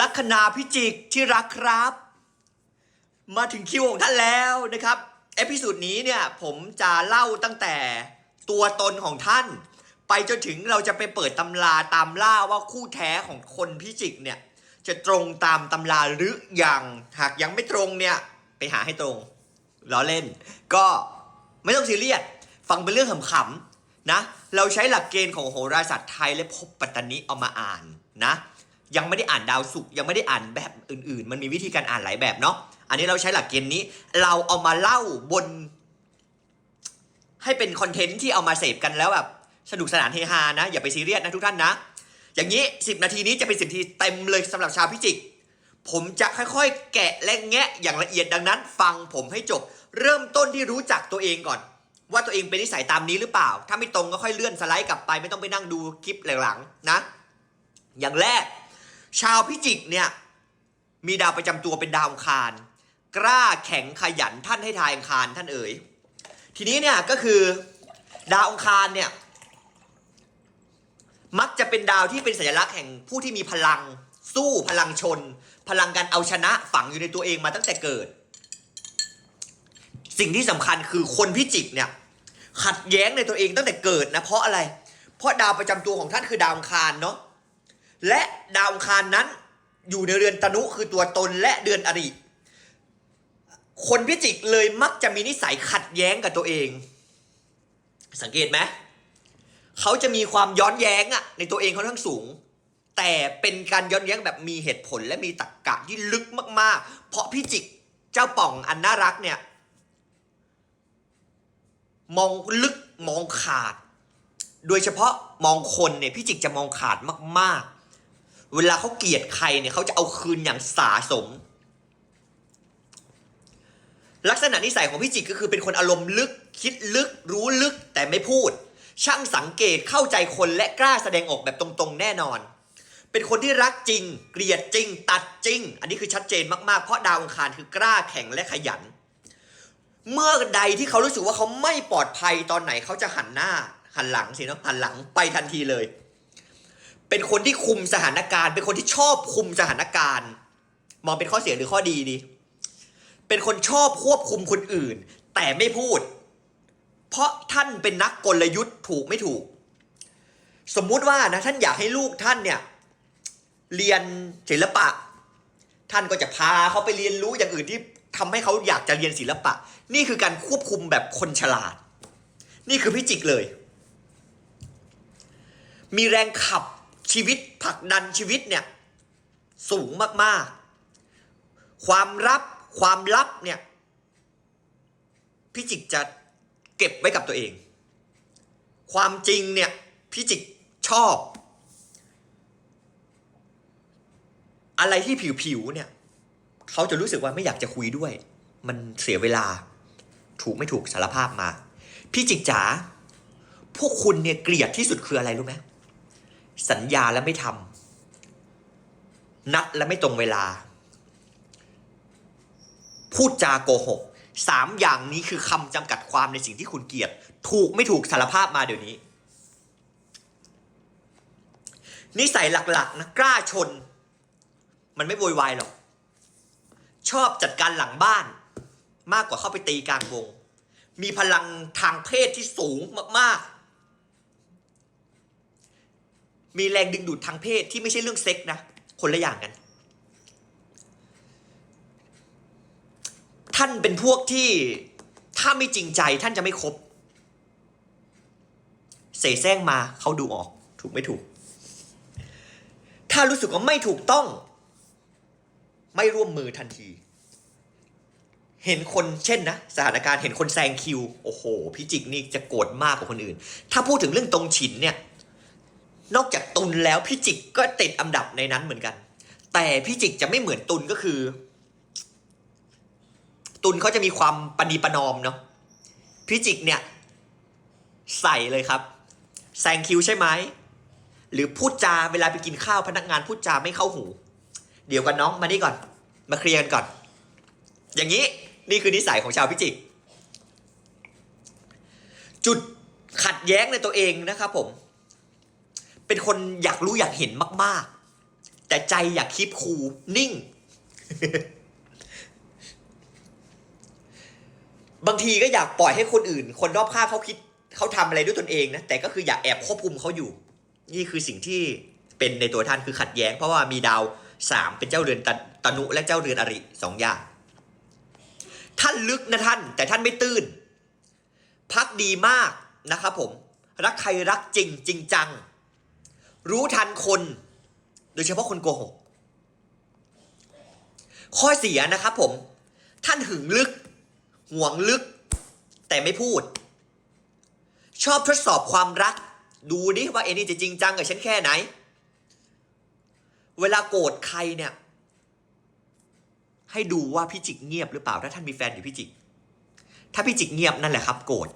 ลัคนาพิจิกที่รักครับ มาถึงคิวของท่านแล้วนะครับ เอพิสูดนี้เนี่ยผมจะเล่าตั้งแต่ตัวตนของท่าน ไปจนถึงเราจะไปเปิดตำราตามล่าว่าคู่แท้ของคนพิจิกเนี่ยจะตรงตามตำราหรือยังหากยังไม่ตรงเนี่ยไปหาให้ตรงล้อเล่น ก็ไม่ต้องซีเรียสฟังเป็นเรื่องขำๆนะ เราใช้หลักเกณฑ์ของโหราศาสตร์ไทยและภพปัตตานิเอามาอ่านนะ ยังไม่ได้อ่านดาวศุกร์ยังไม่ได้อ่านแบบอื่น ๆ มันมีวิธีการอ่านหลายแบบเนาะอันนี้เราใช้หลักเกณฑ์นี้ เราเอามาเล่าบน ให้เป็นคอนเทนต์ที่เอามาเสพกันแล้วแบบสนุกสนานเฮฮานะ อย่าไปซีเรียสนะทุกท่านนะ อย่างนี้ 10 นาทีนี้จะเป็น10นาทีเต็มเลยสำหรับชาวพิจิก ผมจะค่อยๆ แกะและแงะอย่างละเอียดดังนั้น ฟังผมให้จบ เริ่มต้นที่รู้จักตัวเองก่อน ว่าตัวเองเป็นนิสัยตามนี้หรือเปล่า ถ้าไม่ตรงก็ค่อยเลื่อนสไลด์กลับไป ไม่ต้องไปนั่งดูคลิปหลังๆนะ อย่างแรก ชาวพิจิกเนี่ยมีดาวประจำตัวเป็นดาวองคาร กล้าแข็งขยันท่านให้ทายอังคารท่านเอ๋ย ทีนี้เนี่ยก็คือดาวอังคารเนี่ยมักจะเป็นดาวที่เป็นสัญลักษณ์แห่งผู้ที่มีพลัง สู้พลังชน พลังการเอาชนะฝังอยู่ในตัวเองมาตั้งแต่เกิด สิ่งที่สำคัญคือคนพิจิกเนี่ยขัดแย้งในตัวเองตั้งแต่เกิดนะเพราะอะไร เพราะดาวประจำตัวของท่านคือดาวอังคารเนาะ และดาวองคารนั้นอยู่ในเรือนตนุคือตัวตนและเดือนอริคนพิจิกเลยมักจะมีนิสัยขัดแย้งกับตัวเอง สังเกตไหมเขาจะมีความย้อนแย้งอะในตัวเองค่อนข้างสูง แต่เป็นการย้อนแย้งแบบมีเหตุผลและมีตรรกกะที่ลึกมากๆ เพราะพิจิกเจ้าป่องอันน่ารักเนี่ยมองลึกมองขาด โดยเฉพาะมองคนเนี่ยพิจิกจะมองขาดมากๆ เวลาเขาเกลียดใครเนี่ยเขาจะเอาคืนอย่างสาสม ลักษณะนิสัยของพิจิกก็คือเป็นคนอารมณ์ลึก คิดลึก รู้ลึกแต่ไม่พูด ช่างสังเกตเข้าใจคนและกล้าแสดงออกแบบตรงๆ แน่นอน เป็นคนที่รักจริง เกลียดจริง ตัดจริง อันนี้คือชัดเจนมากๆ เพราะดาวองคารคือกล้าแข็งและขยัน เมื่อใดที่เขารู้สึกว่าเขาไม่ปลอดภัยตอนไหนเขาจะหันหน้า หันหลังสิเนาะหันหลังไปทันทีเลย เป็นคนที่คุมสถานการณ์ เป็นคนที่ชอบคุมสถานการณ์ มองเป็นข้อเสียหรือข้อดีดี เป็นคนชอบควบคุมคนอื่น แต่ไม่พูด เพราะท่านเป็นนักกลยุทธ์ถูกไม่ถูก สมมุติว่านะท่านอยากให้ลูกท่านเนี่ยเรียนศิลปะ ท่านก็จะพาเขาไปเรียนรู้อย่างอื่นที่ทำให้เขาอยากจะเรียนศิลปะ นี่คือการควบคุมแบบคนฉลาด นี่คือพิจิกเลย มีแรงขับ ชีวิตผลักดันชีวิตเนี่ยสูงมากๆ ความรับความลับเนี่ยพิจิกจะเก็บไว้กับตัวเอง ความจริงเนี่ยพิจิกชอบ อะไรที่ผิวๆเนี่ยเขาจะรู้สึกว่าไม่อยากจะคุยด้วย มันเสียเวลาถูกไม่ถูกสารภาพมา พี่จิกจ๋าพวกคุณเนี่ยเกลียดที่สุดคืออะไรรู้ไหม สัญญาแล้วไม่ทำนัดแล้วไม่ตรงเวลา พูดจาโกหกสามอย่างนี้คือคำจำกัดความในสิ่งที่คุณเกลียด ถูกไม่ถูกสารภาพมาเดี๋ยวนี้ นิสัยหลักๆนะกล้าชน มันไม่โวยวายหรอก ชอบจัดการหลังบ้าน มากกว่าเข้าไปตีกลางวง มีพลังทางเพศที่สูงมากๆ มีแรงดึงดูดทางเพศที่ไม่ใช่เรื่องเซ็กนะ คนละอย่างกัน ท่านเป็นพวกที่ถ้าไม่จริงใจท่านจะไม่คบ เสแสร้งมาเขาดูออก ถูกไม่ถูก ถ้ารู้สึกว่าไม่ถูกต้อง ไม่ร่วมมือทันที เห็นคนเช่นนะ สถานการณ์เห็นคนแซงคิว โอ้โหพิจิกนี่จะโกรธมากกว่าคนอื่น ถ้าพูดถึงเรื่องตรงฉินเนี่ย นอกจากตุลแล้วพิจิกก็ติดอันดับในนั้นเหมือนกัน แต่พิจิกจะไม่เหมือนตุลก็คือ ตุลเขาจะมีความปณีประนอมเนาะพิจิกเนี่ย ใส่เลยครับแซงคิวใช่ไหมหรือพูดจาเวลาไปกินข้าวพนักงานพูดจาไม่เข้าหู เดี๋ยวกันน้องมานี่ก่อน มาเคลียร์กันก่อน อย่างนี้นี่คือนิสัยของชาวพิจิก จุดขัดแย้งในตัวเองนะครับผม เป็นคนอยากรู้อยากเห็นมากแต่ใจอยากคีบคูนิ่ง บางทีก็อยากปล่อยให้คนอื่น คนรอบข้างเขาคิดเขาทำอะไรด้วยตนเองนะแต่ก็คืออยากแอบควบคุมเขาอยู่ นี่คือสิ่งที่เป็นในตัวท่านคือขัดแย้ง เพราะว่ามีดาวสามเป็นเจ้าเรือนตตนุและเจ้าเรือนอริสองอย่าง ท่านลึกนะท่าน แต่ท่านไม่ตื้น พักดีมากนะครับผม รักใครรักจริงจริงจัง รู้ทันคน โดยเฉพาะคนโกหก ข้อเสียนะครับผม ท่านหึงลึก ห่วงลึก แต่ไม่พูด ชอบทดสอบความรัก ดูดิว่าเอ็นี่จะจริงจังกับฉันแค่ไหน เวลาโกรธใครเนี่ย ให้ดูว่าพี่จิกเงียบหรือเปล่า ถ้าท่านมีแฟนอยู่พี่จิก ถ้าพี่จิกเงียบนั่นแหละครับ โกรธ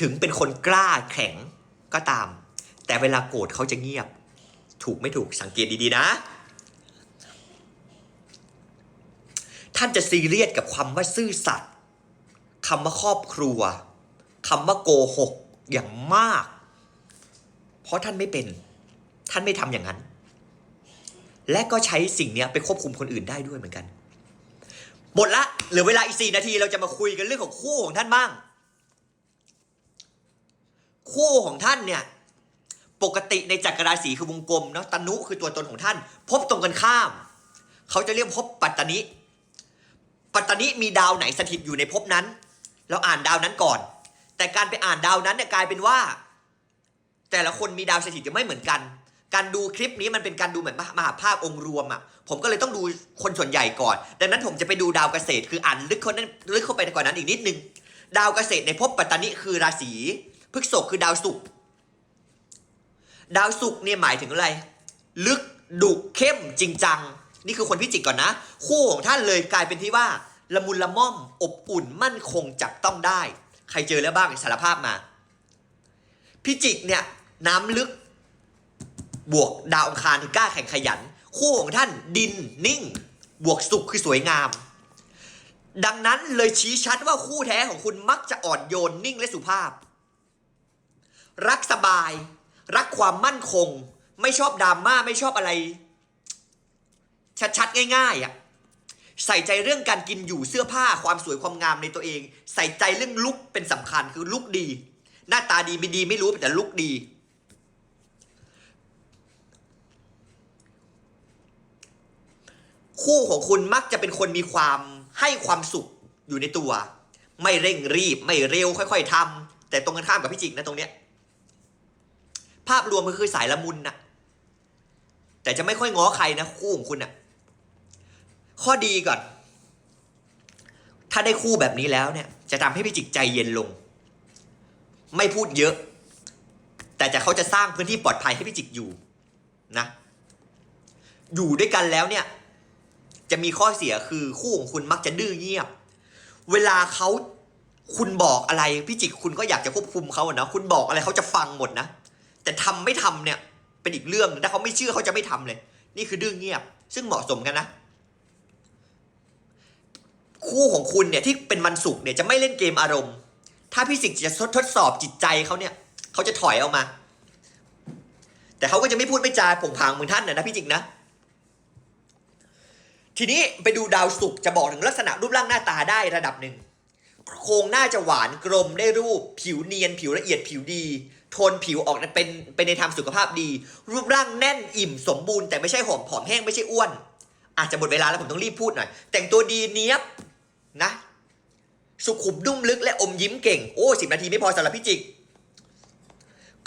ถึงเป็นคนกล้าแข็งก็ตาม แต่เวลาโกรธเขาจะเงียบ ถูกไม่ถูกสังเกตดีๆนะ ท่านจะซีเรียสกับคำว่าซื่อสัตย์คำว่าครอบครัวคำว่าโกหกอย่างมาก เพราะท่านไม่เป็น ท่านไม่ทำอย่างนั้น และก็ใช้สิ่งนี้ไปควบคุมคนอื่นได้ด้วยเหมือนกัน หมดละเหลือเวลาอีกสี่นาทีเราจะมาคุยกันเรื่องของคู่ของท่านบ้าง คู่ของท่านเนี่ย ปกติในจักรราศีคือวงกลมเนาะตนุคือตัวตนของท่าน พบตรงกันข้าม เขาจะเรียกพบปัตตนิ ปัตตนิมีดาวไหนสถิตอยู่ในภพนั้น เราอ่านดาวนั้นก่อน แต่การไปอ่านดาวนั้นเนี่ยกลายเป็นว่า แต่ละคนมีดาวสถิตจะไม่เหมือนกัน การดูคลิปนี้มันเป็นการดูเหมือนมหาภาพองค์รวมอะ่ะ ผมก็เลยต้องดูคนส่วนใหญ่ก่อน ดังนั้นผมจะไปดูดาวเกษตร คืออ่านลึกคนนั้นลึกเข้าไปกว่านั้นอีกนิดนึง ดาวเกษตรในภพปัตตนิคือราศีพฤษภคือดาวศุกร์ ดาวศุกร์เนี่ยหมายถึงอะไร ลึกดุเข้มจริงจัง นี่คือคนพิจิกก่อนนะ คู่ของท่านเลยกลายเป็นที่ว่า ละมุนละม่อมอบอุ่นมั่นคงจับต้องได้ ใครเจอแล้วบ้างสารภาพมา พิจิกเนี่ยน้ำลึก บวกดาวอังคารคือกล้าแข่งขยัน คู่ของท่านดินนิ่ง บวกสุขคือสวยงาม ดังนั้นเลยชี้ชัดว่าคู่แท้ของคุณมักจะอ่อนโยนนิ่งและสุภาพ รักสบาย รักความมั่นคง ไม่ชอบดราม่าไม่ชอบอะไร ชัดๆ ง่ายๆอะใส่ใจเรื่องการกินอยู่เสื้อผ้าความสวยความงามในตัวเอง ใส่ใจเรื่องลุกเป็นสำคัญคือลุกดี หน้าตาดีไม่ดีไม่รู้แต่ลุกดี คู่ของคุณมักจะเป็นคนมีความให้ความสุขอยู่ในตัว ไม่เร่งรีบไม่เร็วค่อย ๆทำแต่ตรงกันข้ามกับพี่จิกนะตรงเนี้ย ภาพรวมมันคือสายละมุนนะแต่จะไม่ค่อยง้อใครนะคู่ของคุณนะข้อดีก่อน ถ้าได้คู่แบบนี้แล้วเนี่ย จะทำให้พี่จิกใจเย็นลง ไม่พูดเยอะ แต่จะเขาจะสร้างพื้นที่ปลอดภัยให้พี่จิกอยู่นะ อยู่ด้วยกันแล้วเนี่ย จะมีข้อเสียคือคู่ของคุณมักจะดื้อเงียบ เวลาเขาคุณบอกอะไรพี่จิกคุณก็อยากจะควบคุมเขาอะนะคุณบอกอะไรเขาจะฟังหมดนะ แต่ทำไม่ทำเนี่ยเป็นอีกเรื่องถ้าเขาไม่เชื่อเขาจะไม่ทำเลย นี่คือดื้อเงียบ ซึ่งเหมาะสมกันนะ คู่ของคุณเนี่ยที่เป็นวันศุกร์เนี่ยจะไม่เล่นเกมอารมณ์ ถ้าพี่สิกจะทดสอบจิตใจเขาเนี่ยเขาจะถอยออกมา แต่เขาก็จะไม่พูดไม่จาผงผางเหมือนท่านนะนะพี่จิกนะทีนี้ไปดูดาวศุกร์จะบอกถึงลักษณะรูปร่างหน้าตาได้ระดับหนึ่งโครงหน้าจะหวานกลมได้รูป ผิวเนียน ผิวละเอียดผิวดี โทนผิวออกเป็นเป็นในทางสุขภาพดี รูปร่างแน่นอิ่มสมบูรณ์แต่ไม่ใช่หอมผอมแห้งไม่ใช่อ้วน อาจจะหมดเวลาแล้วผมต้องรีบพูดหน่อย แต่งตัวดีเนี้ยบนะ สุขุมนุ่มลึกและอมยิ้มเก่ง โอ้สิบนาทีไม่พอสำหรับพี่จิก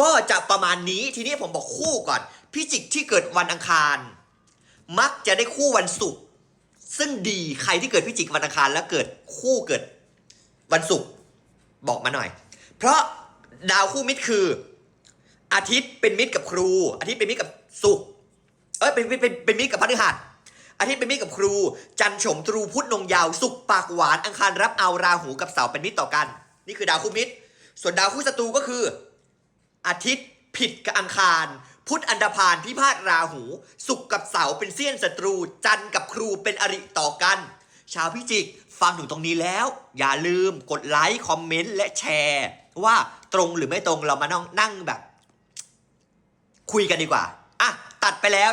ก็จะประมาณนี้ทีนี้ผมบอกคู่ก่อน พี่จิกที่เกิดวันอังคาร มักจะได้คู่วันศุกร์ซึ่งดีใครที่เกิดพี่จิกวันอังคารแล้วเกิดคู่เกิดวันศุกร์บอกมาหน่อย เพราะ ดาวคู่มิตรคือ อาทิตย์เป็นมิตรกับครู อาทิตย์เป็นมิตรกับศุกร์เอ้ยเป็นเป็นเป็นมิตรกับพฤหัสอาทิตย์เป็นมิตรกับครู จันทร์โฉมตรูพุธนงยาวศุกร์ปากหวานอังคารรับเอาราหูกับเสาเป็นมิตรต่อกัน นี่คือดาวคู่มิตร ส่วนดาวคู่ศัตรูก็คือ อาทิตย์ผิดกับอังคารพุธอันดาพานพิพาทราหูศุกกับเสาเป็นเสี้ยนศัตรู จันทร์กับครูเป็นอริต่อกัน ชาวพิจิก ฟังถึงตรงนี้แล้ว อย่าลืมกดไลค์ คอมเมนต์ และแชร์ ว่าตรงหรือไม่ตรงเรามานั่งนั่งแบบ คุยกันดีกว่าอะตัดไปแล้ว